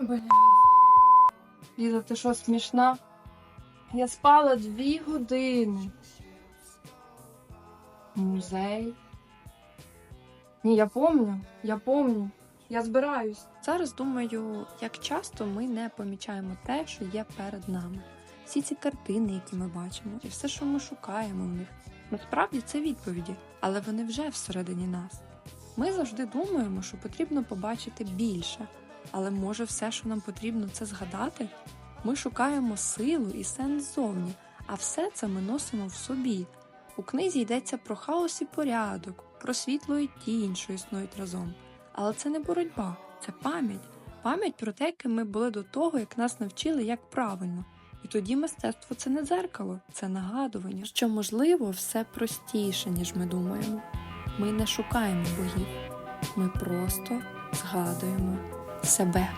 Бля. Ліза, ти що смішна? Я спала дві години. Музей. Ні, я помню, я помню. Я збираюсь. Зараз думаю, як часто ми не помічаємо те, що є перед нами. Всі ці картини, які ми бачимо, і все, що ми шукаємо в них. Насправді це відповіді, але вони вже всередині нас. Ми завжди думаємо, що потрібно побачити більше, але може все, що нам потрібно, це згадати? Ми шукаємо силу і сенс зовні, а все це ми носимо в собі. У книзі йдеться про хаос і порядок, про світло і тінь, що існують разом. Але це не боротьба, це пам'ять. Пам'ять про те, яким ми були до того, як нас навчили, як правильно. І тоді мистецтво це не дзеркало, це нагадування, що можливо все простіше, ніж ми думаємо. Ми не шукаємо богів, ми просто згадуємо себе.